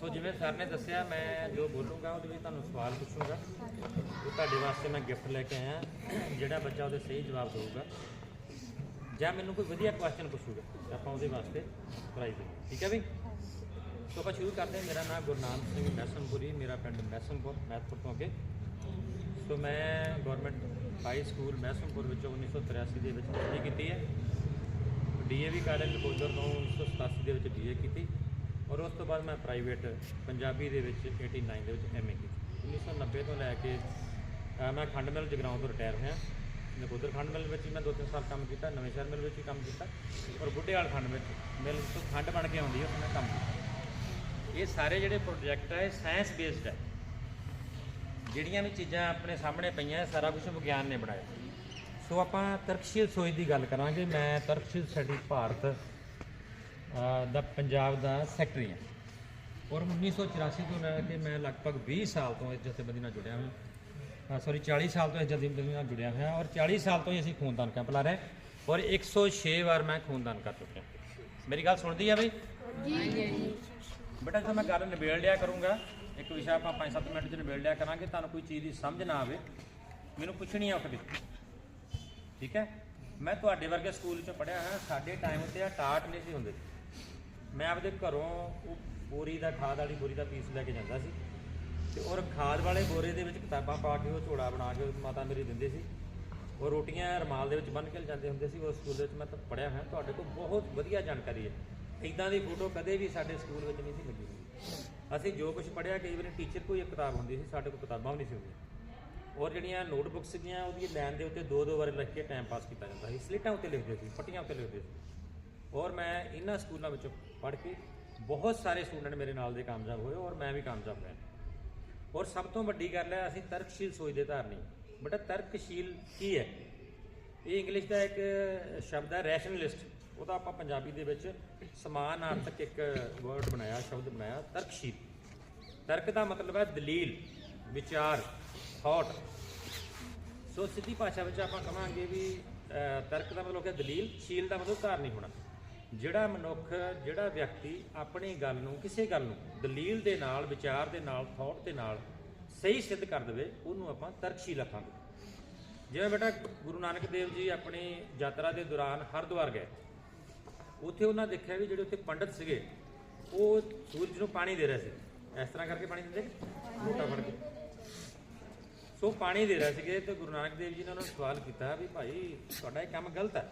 ਸੋ ਜਿਵੇਂ ਸਰ ਨੇ ਦੱਸਿਆ, ਮੈਂ ਜੋ ਬੋਲੂੰਗਾ, ਉਹਦੇ ਵਿੱਚ ਤੁਹਾਨੂੰ ਸਵਾਲ ਪੁੱਛੂੰਗਾ। ਉਹ ਤੁਹਾਡੇ ਵਾਸਤੇ ਮੈਂ ਗਿਫਟ ਲੈ ਕੇ ਆਇਆ। ਜਿਹੜਾ ਬੱਚਾ ਉਹਦੇ ਸਹੀ ਜਵਾਬ ਦੇਊਗਾ। ਜਾਂ ਮੈਨੂੰ ਕੋਈ ਵਧੀਆ ਕੁਐਸਚਨ ਪੁੱਛੂਗਾ, ਆਪਾਂ ਉਹਦੇ ਵਾਸਤੇ ਪ੍ਰਾਈਜ਼ ਦੇ ਠੀਕ ਹੈ ਵੀ ਸੋ ਆਪਾਂ ਸ਼ੁਰੂ ਕਰਦੇ ਹਾਂ। ਮੇਰਾ ਨਾਮ ਗੁਰਨਾਮ ਸਿੰਘ ਮੈਸਨਪੁਰੀ, ਮੇਰਾ ਪਿੰਡ ਮੈਸਨਪੁਰ, ਮੈਥਪੁਰ ਤੋਂ ਅੱਗੇ। ਸੋ ਮੈਂ ਗਵਰਨਮੈਂਟ ਹਾਈ ਸਕੂਲ ਮੈਸਨਪੁਰ ਵਿੱਚੋਂ 1983 ਦੇ ਵਿੱਚ ਪੜ੍ਹਾਈ ਕੀਤੀ ਹੈ। ਡੀਏਵੀ ਕਾਲਜ ਨਕੋਦਰ ਤੋਂ 1987 ਦੇ ਵਿੱਚ ਬੀਏ ਕੀਤੀ। ਔਰ ਉਸ ਤੋਂ ਬਾਅਦ ਮੈਂ ਪ੍ਰਾਈਵੇਟ ਪੰਜਾਬੀ ਦੇ ਵਿੱਚ 89 ਦੇ ਵਿੱਚ ਐਮਏ ਕੀਤੀ। 1990 ਤੋਂ ਲੈ ਕੇ ਮੈਂ ਖੰਡ ਮਿਲ ਜਗਰਾਉਂ ਤੋਂ ਰਿਟਾਇਰ ਹੋਇਆ। ਨਕੋਦਰ ਖੰਡ ਮਿਲ ਵਿੱਚ ਮੈਂ ਦੋ ਤਿੰਨ ਸਾਲ ਕੰਮ ਕੀਤਾ, ਨਵੇਂ ਸ਼ਹਿਰ ਮਿਲ ਵਿੱਚ ਵੀ ਕੰਮ ਕੀਤਾ ਔਰ ਬੁੱਢੇਵਾਲ ਖੰਡ ਵਿੱਚ ਮਿਲ ਤੋਂ ਖੰਡ ਬਣ ਕੇ ਆਉਂਦੀ ਹੈ ਉੱਥੇ ਮੈਂ ਕੰਮ ਕੀਤਾ। ਇਹ ਸਾਰੇ ਜਿਹੜੇ ਪ੍ਰੋਜੈਕਟ ਹੈ ਸਾਇੰਸ ਬੇਸਡ ਹੈ ਜਿਹੜੀਆਂ ਵੀ ਚੀਜ਼ਾਂ ਆਪਣੇ ਸਾਹਮਣੇ ਪਈਆਂ, ਸਾਰਾ ਕੁਝ ਵਿਗਿਆਨ ਨੇ ਬਣਾਇਆ। ਸੋ ਆਪਾਂ ਤਰਕਸ਼ੀਲ ਸੋਚ ਦੀ ਗੱਲ ਕਰਾਂਗੇ। ਮੈਂ ਤਰਕਸ਼ੀਲ ਸਟੱਡੀ ਭਾਰਤ ਦਾ ਪੰਜਾਬ ਦਾ ਸੈਕਟਰੀ ਹਾਂ। ਔਰ 1984 ਤੋਂ ਲੈ ਕੇ ਮੈਂ ਲਗਭਗ 20 ਸਾਲ ਤੋਂ ਇਸ ਜਥੇਬੰਦੀ ਨਾਲ ਜੁੜਿਆ ਹਾਂ। ਸੌਰੀ 40 ਸਾਲ ਤੋਂ ਇਸ ਜਥੇਬੰਦੀ ਨਾਲ ਜੁੜਿਆ ਹੋਇਆ ਔਰ 40 ਸਾਲ ਤੋਂ ਹੀ ਅਸੀਂ ਖੂਨਦਾਨ ਕੈਂਪ ਲਾ ਰਹੇ ਔਰ 106 ਵਾਰ ਮੈਂ ਖੂਨਦਾਨ ਕਰ ਚੁੱਕਿਆ ਮੇਰੀ ਗੱਲ ਸੁਣਦੀ ਆ ਬਈ? ਬੇਟਾ ਜਦੋਂ ਮੈਂ ਗੱਲ ਨਿਬੇੜ ਲਿਆ ਕਰੂੰਗਾ। ਇੱਕ ਵਿਸ਼ਾ ਆਪਾਂ 5-7 ਮਿੰਟ ਚ ਨਿਬੇੜ ਲਿਆ ਕਰਾਂਗੇ। ਤੁਹਾਨੂੰ ਕੋਈ ਚੀਜ਼ ਦੀ ਸਮਝ ਨਾ ਆਵੇ ਮੈਨੂੰ ਪੁੱਛਣੀ ਆ ਉੱਠ ਕੇ ਠੀਕ ਹੈ? ਮੈਂ ਤੁਹਾਡੇ ਵਰਗੇ ਸਕੂਲ ਚ ਪੜਿਆ ਹਾਂ। ਸਾਡੇ ਟਾਈਮ ਉੱਤੇ ਆ ਟਾਟ ਨਹੀਂ ਸੀ ਹੁੰਦੇ। ਮੈਂ ਆਪਦੇ ਘਰੋਂ ਉਹ ਬੋਰੀ ਦਾ ਖਾਦ ਵਾਲੀ ਬੋਰੀ ਦਾ ਪੀਸ ਲੈ ਕੇ ਜਾਂਦਾ ਸੀ ਤੇ ਔਰ ਖਾਦ ਵਾਲੇ ਬੋਰੇ ਦੇ ਵਿੱਚ ਕਿਤਾਬਾਂ ਪਾ ਕੇ ਉਹ ਝੋਲਾ ਬਣਾ ਕੇ ਉਹ ਮਾਤਾ ਮੇਰੀ ਦਿੰਦੇ ਸੀ। ਔਰ ਰੋਟੀਆਂ ਰਮਾਲ ਦੇ ਵਿੱਚ ਬੰਨ੍ਹ ਕੇ ਜਾਂਦੇ ਹੁੰਦੇ ਸੀ ਉਸ ਸਕੂਲ ਦੇ ਵਿੱਚ ਮੈਂ ਤਾਂ ਪੜਿਆ ਹੋਇਆ, ਤੁਹਾਡੇ ਕੋਲ ਬਹੁਤ ਵਧੀਆ ਜਾਣਕਾਰੀ ਹੈ। ਇਦਾਂ ਦੀ ਫੋਟੋ ਕਦੇ ਵੀ ਸਾਡੇ ਸਕੂਲ ਵਿੱਚ ਨਹੀਂ ਸੀ ਲੱਗੀ। ਹੋਈ। ਅਸੀਂ ਜੋ ਕੁਝ ਪੜਿਆ ਕਈ ਵਾਰੀ ਟੀਚਰ ਕੋਈ ਇੱਕ ਕਿਤਾਬ ਹੁੰਦੀ ਸੀ, ਸਾਡੇ ਕੋਲ ਕਿਤਾਬਾਂ ਵੀ ਨਹੀਂ ਸੀ ਹੁੰਦੀਆਂ। ਔਰ ਜਿਹੜੀਆਂ ਨੋਟਬੁੱਕਸ ਸੀਗੀਆਂ, ਉਹਦੀ ਲਾਈਨ ਦੇ ਉੱਤੇ ਦੋ ਦੋ ਵਾਰ ਲਿਖ ਕੇ ਟਾਈਮ ਪਾਸ ਕੀਤਾ ਜਾਂਦਾ ਸੀ। ਸਲੇਟਾਂ ਉੱਤੇ ਲਿਖਦੇ ਸੀ, ਪੱਟੀਆਂ ਉੱਤੇ ਲਿਖਦੇ ਸੀ। ਔਰ ਮੈਂ ਇਹਨਾਂ ਸਕੂਲਾਂ ਵਿੱਚੋਂ ਪੜ੍ਹ ਕੇ ਬਹੁਤ ਸਾਰੇ ਸਟੂਡੈਂਟ ਮੇਰੇ ਨਾਲ ਦੇ ਕਾਮਯਾਬ ਹੋਏ ਔਰ ਮੈਂ ਵੀ ਕਾਮਯਾਬ ਹੋਇਆ। ਔਰ ਸਭ ਤੋਂ ਵੱਡੀ ਗੱਲ ਹੈ, ਅਸੀਂ ਤਰਕਸ਼ੀਲ ਸੋਚ ਦੇ ਧਾਰਨੀ। ਬੇਟਾ ਤਰਕਸ਼ੀਲ ਕੀ ਹੈ? ਇਹ ਇੰਗਲਿਸ਼ ਦਾ ਇੱਕ ਸ਼ਬਦ ਹੈ ਰੈਸ਼ਨਲਿਸਟ ਉਹਦਾ ਆਪਾਂ ਪੰਜਾਬੀ ਦੇ ਵਿੱਚ ਸਮਾਨਾਰਥਕ ਇੱਕ ਵਰਡ ਬਣਾਇਆ, ਸ਼ਬਦ ਬਣਾਇਆ, ਤਰਕਸ਼ੀਲ। ਤਰਕ ਦਾ ਮਤਲਬ ਹੈ ਦਲੀਲ, ਵਿਚਾਰ ਥਾਟ ਸੋ ਸਿੱਧੀ ਭਾਸ਼ਾ ਵਿੱਚ ਆਪਾਂ ਕਹਾਂਗੇ ਵੀ ਤਰਕ ਦਾ ਮਤਲਬ ਹੈ ਦਲੀਲ, ਸ਼ੀਲ ਦਾ ਮਤਲਬ ਧਾਰਨੀ ਹੋਣਾ। ਜਿਹੜਾ ਮਨੁੱਖ, ਜਿਹੜਾ ਵਿਅਕਤੀ ਆਪਣੀ ਗੱਲ ਨੂੰ, ਕਿਸੇ ਗੱਲ ਨੂੰ ਦਲੀਲ ਦੇ ਨਾਲ, ਵਿਚਾਰ ਦੇ ਨਾਲ ਥਾਟ ਦੇ ਨਾਲ ਸਹੀ ਸਿੱਧ ਕਰ ਦੇਵੇ, ਉਹਨੂੰ ਆਪਾਂ ਤਰਕਸ਼ੀਲ ਆਖਾਂਗੇ। ਜਿਵੇਂ ਬੇਟਾ ਗੁਰੂ ਨਾਨਕ ਦੇਵ ਜੀ ਆਪਣੀ ਯਾਤਰਾ ਦੇ ਦੌਰਾਨ ਹਰਿਦੁਆਰ ਗਏ। ਉੱਥੇ ਉਹਨਾਂ ਦੇਖਿਆ ਵੀ ਜਿਹੜੇ ਉੱਥੇ ਪੰਡਤ ਸੀਗੇ, ਉਹ ਸੂਰਜ ਨੂੰ ਪਾਣੀ ਦੇ ਰਹੇ ਸੀ। ਇਸ ਤਰ੍ਹਾਂ ਕਰਕੇ ਪਾਣੀ ਦਿੰਦੇ ਲੋਟਾ ਫੜ ਕੇ। ਸੋ ਪਾਣੀ ਦੇ ਰਹੇ ਸੀਗੇ ਤੇ ਗੁਰੂ ਨਾਨਕ ਦੇਵ ਜੀ ਨੇ ਉਹਨਾਂ ਨੂੰ ਸਵਾਲ ਕੀਤਾ ਵੀ ਭਾਈ, ਤੁਹਾਡਾ ਇਹ ਕੰਮ ਗਲਤ ਹੈ।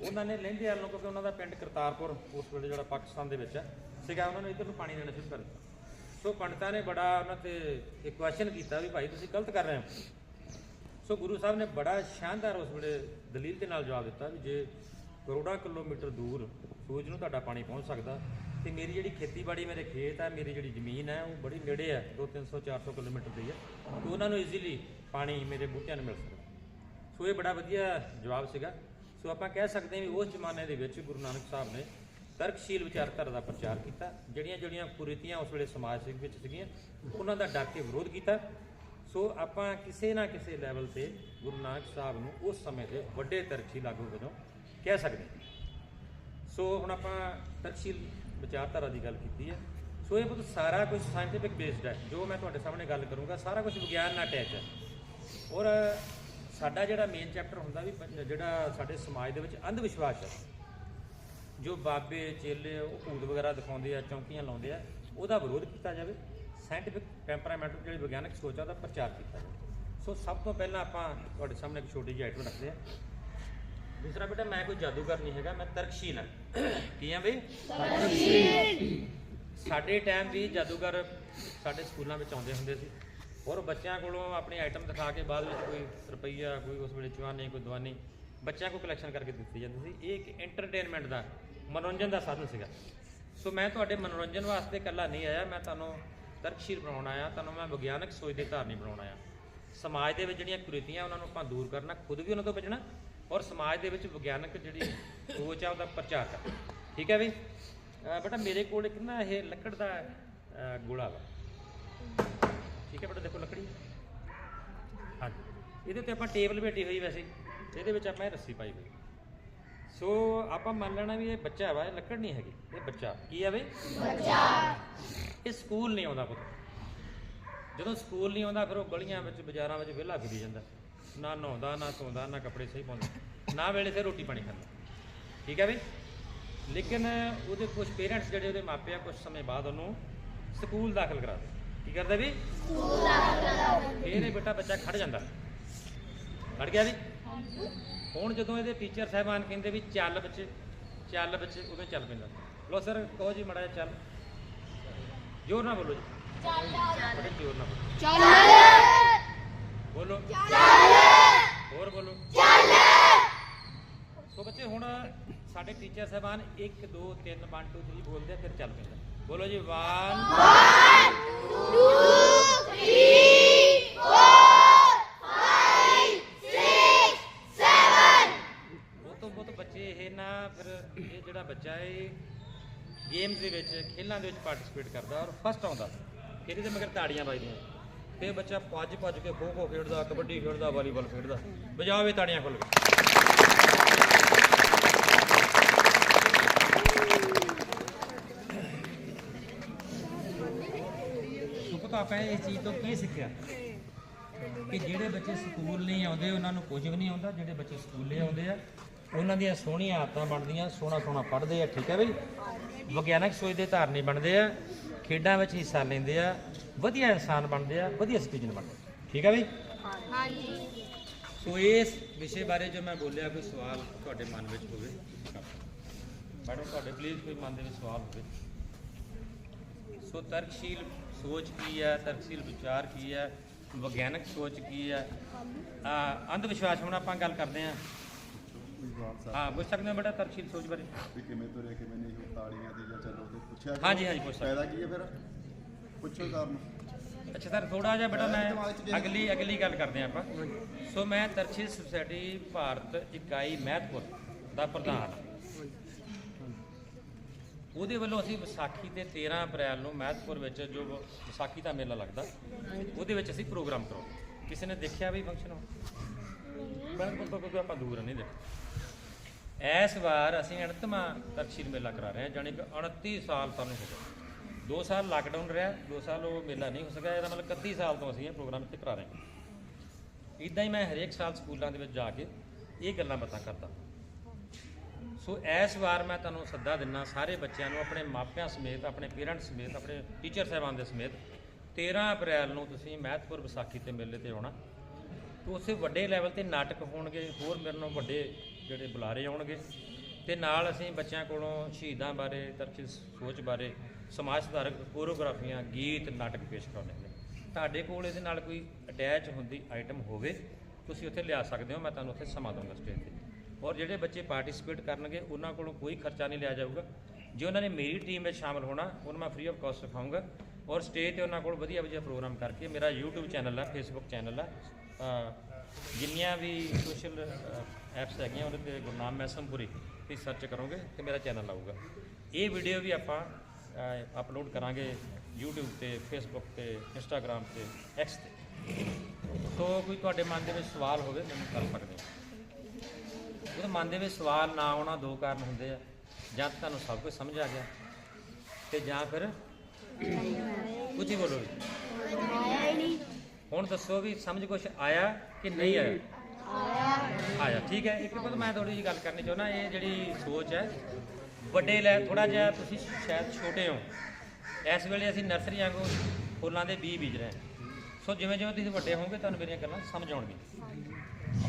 ਉਹਨਾਂ ਨੇ ਲਹਿੰਦੇ ਵਾਲ ਨੂੰ, ਕਿਉਂਕਿ ਉਹਨਾਂ ਦਾ ਪਿੰਡ ਕਰਤਾਰਪੁਰ, ਉਸ ਵੇਲੇ ਜਿਹੜਾ ਪਾਕਿਸਤਾਨ ਦੇ ਵਿੱਚ ਹੈ ਸੀਗਾ, ਉਹਨਾਂ ਨੇ ਇੱਧਰ ਨੂੰ ਪਾਣੀ ਦੇਣਾ ਸ਼ੁਰੂ ਕਰ ਦਿੱਤਾ। ਸੋ ਪੰਡਤਾਂ ਨੇ ਬੜਾ ਉਹਨਾਂ ਤੇ ਇੱਕ ਕੁਐਸਚਨ ਕੀਤਾ ਵੀ ਭਾਈ ਤੁਸੀਂ ਗਲਤ ਕਰ ਰਹੇ ਹੋ। ਸੋ ਗੁਰੂ ਸਾਹਿਬ ਨੇ ਬੜਾ ਸ਼ਾਨਦਾਰ ਉਸ ਵੇਲੇ ਦਲੀਲ ਦੇ ਨਾਲ ਜਵਾਬ ਦਿੱਤਾ ਵੀ ਜੇ ਕਰੋੜਾਂ ਕਿਲੋਮੀਟਰ ਦੂਰ ਸੂਰਜ ਨੂੰ ਤੁਹਾਡਾ ਪਾਣੀ ਪਹੁੰਚ ਸਕਦਾ, ਤੇ ਮੇਰੀ ਜਿਹੜੀ ਖੇਤੀਬਾੜੀ, ਮੇਰੇ ਖੇਤ ਹੈ ਮੇਰੀ ਜਿਹੜੀ ਜ਼ਮੀਨ ਹੈ ਉਹ ਬੜੀ ਨੇੜੇ ਹੈ 2 300 400 ਕਿਲੋਮੀਟਰ ਦੀ ਹੈ ਤੇ ਉਹਨਾਂ ਨੂੰ ਈਜ਼ੀਲੀ ਪਾਣੀ ਮੇਰੇ ਬੂਟਿਆਂ ਨੂੰ ਮਿਲ ਸਕਦਾ। ਸੋ ਇਹ ਬੜਾ ਵਧੀਆ ਜਵਾਬ ਸੀਗਾ। ਸੋ ਆਪਾਂ ਕਹਿ ਸਕਦੇ ਹਾਂ ਵੀ ਉਸ ਜ਼ਮਾਨੇ ਦੇ ਵਿੱਚ ਗੁਰੂ ਨਾਨਕ ਸਾਹਿਬ ਨੇ ਤਰਕਸ਼ੀਲ ਵਿਚਾਰਧਾਰਾ ਦਾ ਪ੍ਰਚਾਰ ਕੀਤਾ, ਜਿਹੜੀਆਂ ਜਿਹੜੀਆਂ ਕੁਰੀਤੀਆਂ ਉਸ ਵੇਲੇ ਸਮਾਜ ਵਿੱਚ ਸੀਗੀਆਂ, ਉਹਨਾਂ ਦਾ ਡਟ ਕੇ ਵਿਰੋਧ ਕੀਤਾ। ਸੋ ਆਪਾਂ ਕਿਸੇ ਨਾ ਕਿਸੇ ਲੈਵਲ ਤੇ ਗੁਰੂ ਨਾਨਕ ਸਾਹਿਬ ਨੂੰ ਉਸ ਸਮੇਂ ਦੇ ਵੱਡੇ ਤਰਕਸ਼ੀਲ ਆਗੂ ਵਜੋਂ ਕਹਿ ਸਕਦੇ ਹਾਂ। ਸੋ ਹੁਣ ਆਪਾਂ ਤਰਕਸ਼ੀਲ ਵਿਚਾਰਧਾਰਾ ਦੀ ਗੱਲ ਕੀਤੀ ਹੈ। ਸੋ ਇਹ ਬਹੁਤ ਸਾਰਾ ਕੁਝ ਸਾਇੰਟੀਫਿਕ ਬੇਸਡ ਹੈ। ਜੋ ਮੈਂ ਤੁਹਾਡੇ ਸਾਹਮਣੇ ਗੱਲ ਕਰੂੰਗਾ, ਸਾਰਾ ਕੁਝ ਵਿਗਿਆਨ ਨਾਲ ਅਟੈਚ ਹੈ। ਔਰ ਸਾਡਾ ਜਿਹੜਾ ਮੇਨ ਚੈਪਟਰ ਹੁੰਦਾ ਵੀ ਜਿਹੜਾ ਸਾਡੇ ਸਮਾਜ ਦੇ ਵਿੱਚ ਅੰਧ ਵਿਸ਼ਵਾਸ ਹੈ ਜੋ ਬਾਬੇ ਚੇਲੇ ਉਹ ਭੂਤ ਵਗੈਰਾ ਦਿਖਾਉਂਦੇ ਆ ਚੌਂਕੀਆਂ ਲਾਉਂਦੇ ਆ ਉਹਦਾ ਵਿਰੋਧ ਕੀਤਾ ਜਾਵੇ ਸਾਇੰਟੀਫਿਕ ਟੈਂਪਰਾਮੈਂਟ ਜਿਹੜੀ ਵਿਗਿਆਨਕ ਸੋਚ ਆ ਉਹਦਾ ਪ੍ਰਚਾਰ ਕੀਤਾ ਜਾਵੇ। ਸੋ ਸਭ ਤੋਂ ਪਹਿਲਾਂ ਆਪਾਂ ਤੁਹਾਡੇ ਸਾਹਮਣੇ ਇੱਕ ਛੋਟੀ ਜਿਹੀ ਆਈਟਮ ਰੱਖਦੇ ਆ। ਦੂਸਰਾ ਬੇਟਾ ਮੈਂ ਕੋਈ ਜਾਦੂਗਰ ਨਹੀਂ ਹੈਗਾ ਮੈਂ ਤਰਕਸ਼ੀਲ ਹਾਂ। ਕੀ ਆ ਬਈ? ਸਾਡੇ ਟਾਈਮ ਵੀ ਜਾਦੂਗਰ ਸਾਡੇ ਸਕੂਲਾਂ ਵਿੱਚ ਆਉਂਦੇ ਹੁੰਦੇ ਸੀ। ਔਰ ਬੱਚਿਆਂ ਕੋਲੋਂ ਆਪਣੀ ਆਈਟਮ ਦਿਖਾ ਕੇ ਬਾਅਦ ਵਿੱਚ ਕੋਈ ਰੁਪਈਆ, ਕੋਈ ਉਸ ਵੇਲੇ ਚਵਾਨੀ ਕੋਈ ਦਵਾਨੀ, ਬੱਚਿਆਂ ਕੋਲ ਕਲੈਕਸ਼ਨ ਕਰਕੇ ਦਿੱਤੀ ਜਾਂਦੀ ਸੀ। ਇਹ ਇੱਕ ਐਂਟਰਟੇਨਮੈਂਟ ਦਾ, ਮਨੋਰੰਜਨ ਦਾ ਸਾਧਨ ਸੀਗਾ। ਸੋ ਮੈਂ ਤੁਹਾਡੇ ਮਨੋਰੰਜਨ ਵਾਸਤੇ ਇਕੱਲਾ ਨਹੀਂ ਆਇਆ, ਮੈਂ ਤੁਹਾਨੂੰ ਤਰਕਸ਼ੀਲ ਬਣਾਉਣ ਆਇਆ, ਤੁਹਾਨੂੰ ਮੈਂ ਵਿਗਿਆਨਕ ਸੋਚ ਦੇ ਧਾਰਨੀ ਬਣਾਉਣ ਆਇਆ। ਸਮਾਜ ਦੇ ਵਿੱਚ ਜਿਹੜੀਆਂ ਕੁਰੀਤੀਆਂ, ਉਹਨਾਂ ਨੂੰ ਆਪਾਂ ਦੂਰ ਕਰਨਾ, ਖੁਦ ਵੀ ਉਹਨਾਂ ਤੋਂ ਬਚਣਾ ਔਰ ਸਮਾਜ ਦੇ ਵਿੱਚ ਵਿਗਿਆਨਕ ਜਿਹੜੀ ਸੋਚ ਆ, ਉਹਦਾ ਪ੍ਰਚਾਰ ਕਰਨਾ। ਠੀਕ ਹੈ ਵੀ? ਬੇਟਾ, ਮੇਰੇ ਕੋਲ ਇੱਕ ਨਾ ਇਹ ਲੱਕੜ ਦਾ ਗੋਲਾ ਵਾ। ਠੀਕ ਹੈ ਬੇਟਾ ਦੇਖੋ ਲੱਕੜੀ। ਹਾਂਜੀ। ਇਹਦੇ ਉੱਤੇ ਆਪਾਂ ਟੇਬਲ ਬੈਠੀ ਹੋਈ ਵੈਸੇ। ਇਹਦੇ ਵਿੱਚ ਆਪਾਂ ਇਹ ਰੱਸੀ ਪਾਈ ਹੋਈ। ਸੋ ਆਪਾਂ ਮੰਨ ਲੈਣਾ ਵੀ ਇਹ ਬੱਚਾ ਵਾ ਇਹ ਲੱਕੜ ਨਹੀਂ ਹੈਗੀ ਇਹ ਬੱਚਾ। ਕੀ ਆ ਬਈ? ਬੱਚਾ। ਇਹ ਸਕੂਲ ਨਹੀਂ ਆਉਂਦਾ ਪੁੱਤ। ਜਦੋਂ ਸਕੂਲ ਨਹੀਂ ਆਉਂਦਾ ਫਿਰ ਉਹ ਗਲੀਆਂ ਵਿੱਚ ਬਾਜ਼ਾਰਾਂ ਵਿੱਚ ਵਿਹਲਾ ਫਿਰੀ ਜਾਂਦਾ। ਨਾ ਨਹਾਉਂਦਾ ਨਾ ਧੋਂਦਾ ਨਾ ਕੱਪੜੇ ਸਹੀ ਪਾਉਂਦਾ। ਨਾ ਵੇਲੇ ਸਿਰ ਰੋਟੀ ਪਾਣੀ ਖਾਂਦਾ। ਠੀਕ ਹੈ ਵੀ ਲੇਕਿਨ ਉਹਦੇ ਕੁਝ ਪੇਰੈਂਟਸ ਜਿਹੜੇ ਉਹਦੇ ਮਾਪੇ ਆ ਕੁਝ ਸਮੇਂ ਬਾਅਦ ਉਹਨੂੰ ਸਕੂਲ ਦਾਖਲ ਕਰਾ ਦੇ ਕੀ ਕਰਦਾ ਵੀ? ਸਕੂਲ ਦਾਖਲ ਫਿਰ ਇਹ ਬੇਟਾ ਬੱਚਾ ਖੜ ਜਾਂਦਾ। ਖੜ ਗਿਆ ਵੀ? ਹੁਣ ਜਦੋਂ ਇਹਦੇ ਟੀਚਰ ਸਾਹਿਬਾਨ ਕਹਿੰਦੇ ਵੀ ਚੱਲ ਬੱਚੇ ਚੱਲ ਬੱਚੇ ਉਦੋਂ ਚੱਲ ਪੈਂਦਾ। ਲੋ ਸਰ ਕਹੋ ਜੀ ਮੜਾ ਚੱਲ। ਜ਼ੋਰ ਨਾਲ ਬੋਲੋ ਜੀ। ਬੜੇ ਜ਼ੋਰ ਨਾਲ ਬੋਲੋ। ਬੋਲੋ। ਹੋਰ ਬੋਲੋ। ਸੋ ਬੱਚੇ, ਹੁਣ ਸਾਡੇ ਟੀਚਰ ਸਾਹਿਬਾਨ 1 2 3 1 2 3 ਬੋਲਦੇ ਆ, ਫਿਰ ਚੱਲ ਪੈਂਦਾ। ਬੋਲੋ ਜੀ 1 ਉਹ ਤੋਂ ਬਹੁਤ ਬੱਚੇ ਇਹ ਨਾ, ਫਿਰ ਇਹ ਜਿਹੜਾ ਬੱਚਾ ਹੈ ਗੇਮਸ ਦੇ ਵਿੱਚ ਖੇਲਾਂ ਦੇ ਵਿੱਚ ਪਾਰਟਿਸਿਪੇਟ ਕਰਦਾ ਔਰ ਫਸਟ ਆਉਂਦਾ। ਫਿਰ ਇਹਦੇ ਮਗਰ ਤਾੜੀਆਂ ਵੱਜਦੀਆਂ। ਫਿਰ ਬੱਚਾ ਭੱਜ ਭੱਜ ਕੇ ਖੋ ਖੋ ਖੇਡਦਾ, ਕਬੱਡੀ ਖੇਡਦਾ, ਵਾਲੀਬਾਲ ਖੇਡਦਾ। ਵਜਾਵੇ ਤਾੜੀਆਂ ਖੁੱਲ ਕੇ। ਤਾਂ ਆਪਾਂ ਇਹ ਚੀਜ਼ ਤੋਂ ਕੀ ਸਿੱਖਿਆ? ਕਿ ਜਿਹੜੇ ਬੱਚੇ ਸਕੂਲ ਨਹੀਂ ਆਉਂਦੇ ਉਹਨਾਂ ਨੂੰ ਕੁਝ ਵੀ ਨਹੀਂ ਆਉਂਦਾ। ਜਿਹੜੇ ਬੱਚੇ ਸਕੂਲੇ ਆਉਂਦੇ ਆ ਉਹਨਾਂ ਦੀਆਂ ਸੋਹਣੀਆਂ ਆਦਤਾਂ ਬਣਦੀਆਂ ਸੋਹਣਾ ਸੋਹਣਾ ਪੜ੍ਹਦੇ ਆ ਠੀਕ ਹੈ ਬਈ? ਵਿਗਿਆਨਕ ਸੋਚ ਦੇ ਧਾਰਨੀ ਬਣਦੇ ਆ ਖੇਡਾਂ ਵਿੱਚ ਹਿੱਸਾ ਲੈਂਦੇ ਆ ਵਧੀਆ ਇਨਸਾਨ ਬਣਦੇ ਆ ਵਧੀਆ ਸਿਟੀਜ਼ਨ ਬਣਦੇ। ਠੀਕ ਹੈ ਬਈ? ਸੋ ਇਸ ਵਿਸ਼ੇ ਬਾਰੇ ਜੋ ਮੈਂ ਬੋਲਿਆ ਕੋਈ ਸਵਾਲ ਤੁਹਾਡੇ ਮਨ ਵਿੱਚ ਹੋਵੇ। ਮੈਡਮ ਤੁਹਾਡੇ ਪਲੀਜ਼ ਕੋਈ ਮਨ ਦੇ ਵਿੱਚ ਸਵਾਲ ਹੋਵੇ। ਸੋ ਤਰਕਸ਼ੀਲ ਸੋਚ ਕੀ ਹੈ ਤਰਕਸ਼ੀਲ ਵਿਚਾਰ ਕੀ ਹੈ ਵਿਗਿਆਨਕ ਸੋਚ ਕੀ ਹੈ? ਆ ਅੰਧ ਵਿਸ਼ਵਾਸ ਹੁਣ ਆਪਾਂ ਗੱਲ ਕਰਦੇ ਹਾਂ। ਹਾਂ ਪੁੱਛ ਸਕਦੇ ਹੋ ਬੇਟਾ ਤਰਕਸ਼ੀਲ ਸੋਚ ਬਾਰੇ? ਵੀ ਕਿਵੇਂ ਤੁਰਿਆ ਕਿਵੇਂ ਨਹੀਂ ਤਾੜੀਆਂ ਤੇ ਜਾਂ ਚੱਲੋ ਤੇ ਪੁੱਛਿਆ ਹਾਂਜੀ, ਹਾਂਜੀ, ਪੁੱਛ ਸਕਦੇ। ਫਾਇਦਾ ਕੀ ਹੈ ਫਿਰ? ਪੁੱਛੋ ਕਾਰਨ। ਅੱਛਾ ਸਰ ਥੋੜਾ ਜਿਹਾ ਬੇਟਾ ਮੈਂ ਅਗਲੀ ਅਗਲੀ ਗੱਲ ਕਰਦੇ ਹਾਂ ਆਪਾਂ। ਸੋ ਮੈਂ ਤਰਕਸ਼ੀਲ ਸੁਸਾਇਟੀ ਭਾਰਤ ਇਕਾਈ ਮਹਿਤਪੁਰ ਦਾ ਪ੍ਰਧਾਨ ਹਾਂ। ਉਹਦੇ ਵੱਲੋਂ ਅਸੀਂ ਵਿਸਾਖੀ ਤੇ 13 ਅਪ੍ਰੈਲ ਨੂੰ ਮਹਿਤਪੁਰ ਵਿੱਚ ਜੋ ਵਿਸਾਖੀ ਦਾ ਮੇਲਾ ਲੱਗਦਾ ਉਹਦੇ ਵਿੱਚ ਅਸੀਂ ਪ੍ਰੋਗਰਾਮ ਕਰਾਉਂਦੇ ਕਿਸੇ ਨੇ ਦੇਖਿਆ ਵੀ ਫੰਕਸ਼ਨ ਬਿਲਕੁਲ ਬਿਲਕੁਲ ਆਪਾਂ ਦੂਰ ਨਹੀਂ ਦੇਖੋ। ਇਸ ਵਾਰ ਅਸੀਂ 38ਵਾਂ ਤਰਕਸ਼ੀਲ ਮੇਲਾ ਕਰਾ ਰਹੇ ਹਾਂ ਜਾਣੀ ਕਿ 29 ਸਾਲ ਸਾਨੂੰ ਹੋ ਗਏ। 2 ਸਾਲ ਲਾਕਡਾਊਨ ਰਿਹਾ 2 ਸਾਲ ਉਹ ਮੇਲਾ ਨਹੀਂ ਹੋ ਸਕਿਆ ਇਹਦਾ ਮਤਲਬ 31 ਸਾਲ ਤੋਂ ਅਸੀਂ ਇਹ ਪ੍ਰੋਗਰਾਮ ਇੱਥੇ ਕਰਾ ਰਹੇ ਹਾਂ। ਇਦਾਂ ਹੀ ਮੈਂ ਹਰੇਕ ਸਾਲ ਸਕੂਲਾਂ ਦੇ ਵਿੱਚ ਜਾ ਕੇ ਇਹ ਗੱਲਾਂ ਬਾਤਾਂ ਕਰਦਾ। ਸੋ ਇਸ ਵਾਰ ਮੈਂ ਤੁਹਾਨੂੰ ਸੱਦਾ ਦਿੰਨਾ ਸਾਰੇ ਬੱਚਿਆਂ ਨੂੰ, ਆਪਣੇ ਮਾਪਿਆਂ ਸਮੇਤ, ਆਪਣੇ ਪੇਰੈਂਟਸ ਸਮੇਤ, ਆਪਣੇ ਟੀਚਰ ਸਾਹਿਬਾਨ ਦੇ ਸਮੇਤ 13 ਅਪ੍ਰੈਲ ਨੂੰ ਤੁਸੀਂ ਮਹਿਤਪੁਰ ਵਿਸਾਖੀ ਤੇ ਮੇਲੇ ਤੇ ਆਉਣਾ। ਤੇ ਉਸੇ ਵੱਡੇ ਲੈਵਲ ਤੇ ਨਾਟਕ ਹੋਣਗੇ, ਹੋਰ ਮੇਰੇ ਨਾਲ ਵੱਡੇ ਜਿਹੜੇ ਬੁਲਾਰੇ ਆਉਣਗੇ। ਤੇ ਨਾਲ ਅਸੀਂ ਬੱਚਿਆਂ ਕੋਲੋਂ ਸ਼ਹੀਦਾਂ ਬਾਰੇ ਤਰਕੀਬ ਸੋਚ ਬਾਰੇ, ਸਮਾਜ ਸੁਧਾਰਕ ਕੋਰੀਓਗ੍ਰਾਫੀਆਂ, ਗੀਤ, ਨਾਟਕ ਪੇਸ਼ ਕਰਾਉਣੇ ਨੇ। ਤੁਹਾਡੇ ਕੋਲ ਇਹਦੇ ਨਾਲ ਕੋਈ ਅਟੈਚ ਹੁੰਦੀ ਆਈਟਮ ਹੋਵੇ, ਤੁਸੀਂ ਉੱਥੇ ਲਿਆ ਸਕਦੇ ਹੋ, ਮੈਂ ਤੁਹਾਨੂੰ ਉੱਥੇ ਸਮਾਂ ਦਊਂਗਾ ਸਟੇਜ ਤੇ। ਔਰ ਜਿਹੜੇ ਬੱਚੇ ਪਾਰਟਿਸਿਪੇਟ ਕਰਨਗੇ, ਉਹਨਾਂ ਕੋਲੋਂ ਕੋਈ ਖਰਚਾ ਨਹੀਂ ਲਿਆ ਜਾਊਗਾ। ਜੇ ਉਹਨਾਂ ਨੇ ਮੇਰੀ ਟੀਮ ਵਿੱਚ ਸ਼ਾਮਲ ਹੋਣਾ, ਉਹਨੂੰ ਮੈਂ ਫ੍ਰੀ ਆਫ ਕਾਸਟ ਸਿਖਾਊਂਗਾ। ਔਰ ਸਟੇਜ ਤੇ ਉਹਨਾਂ ਕੋਲ ਵਧੀਆ ਵਧੀਆ ਪ੍ਰੋਗਰਾਮ ਕਰਕੇ ਮੇਰਾ YouTube ਚੈਨਲ ਆ, Facebook ਚੈਨਲ ਆ ਜਿੰਨੀਆਂ ਵੀ ਸੋਸ਼ਲ ਐਪਸ ਹੈਗੀਆਂ, ਉਹਦੇ ਤੇ ਗੁਰਨਾਮ ਮੈਸਮਪੁਰੀ ਤੁਸੀਂ ਸਰਚ ਕਰੋਗੇ ਤੇ ਮੇਰਾ ਚੈਨਲ ਆਊਗਾ। ਇਹ ਵੀਡੀਓ ਵੀ ਆਪਾਂ ਅਪਲੋਡ ਕਰਾਂਗੇ YouTube ਤੇ, Facebook ਤੇ, Instagram ਤੇ, X ਤੇ। ਸੋ ਕੋਈ ਤੁਹਾਡੇ ਮਨ ਦੇ ਵਿੱਚ ਸਵਾਲ ਹੋਵੇ, ਮੈਨੂੰ ਕਰ ਸਕਦੇ ਹੋ ਉਹਦੇ ਮਨ ਦੇ ਵਿੱਚ ਸਵਾਲ ਨਾ ਆਉਣਾ, ਦੋ ਕਾਰਨ ਹੁੰਦੇ ਆ, ਜਾਂ ਤਾਂ ਤੁਹਾਨੂੰ ਸਭ ਕੁਝ ਸਮਝ ਆ ਗਿਆ, ਤੇ ਜਾਂ ਫਿਰ ਕੁਝ ਹੀ ਬੋਲੋ। ਵੀ। ਹੁਣ ਦੱਸੋ ਵੀ ਸਮਝ ਕੁਝ ਆਇਆ ਕਿ ਨਹੀਂ ਆਇਆ? ਆਇਆ। ਠੀਕ ਹੈ, ਇੱਕ ਵਾਰ ਮੈਂ ਥੋੜੀ ਜਿਹੀ ਗੱਲ ਕਰਨੀ ਚਾਹੁੰਦਾ, ਇਹ ਜਿਹੜੀ ਸੋਚ ਹੈ, ਵੱਡੇ ਲੈ ਥੋੜਾ ਜਿਹਾ ਤੁਸੀਂ ਸ਼ਾਇਦ ਛੋਟੇ ਹੋ। ਇਸ ਵੇਲੇ ਅਸੀਂ ਨਰਸਰੀ ਵਾਂਗੂ ਫੁੱਲਾਂ ਦੇ ਬੀਜ ਬੀਜ ਰਹੇ ਹਾਂ। ਸੋ ਜਿਵੇਂ ਜਿਵੇਂ ਤੁਸੀਂ ਵੱਡੇ ਹੋਵੋਗੇ, ਤੁਹਾਨੂੰ ਮੇਰੀਆਂ ਗੱਲਾਂ ਸਮਝ ਆਉਣਗੀਆਂ।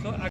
ਸੋ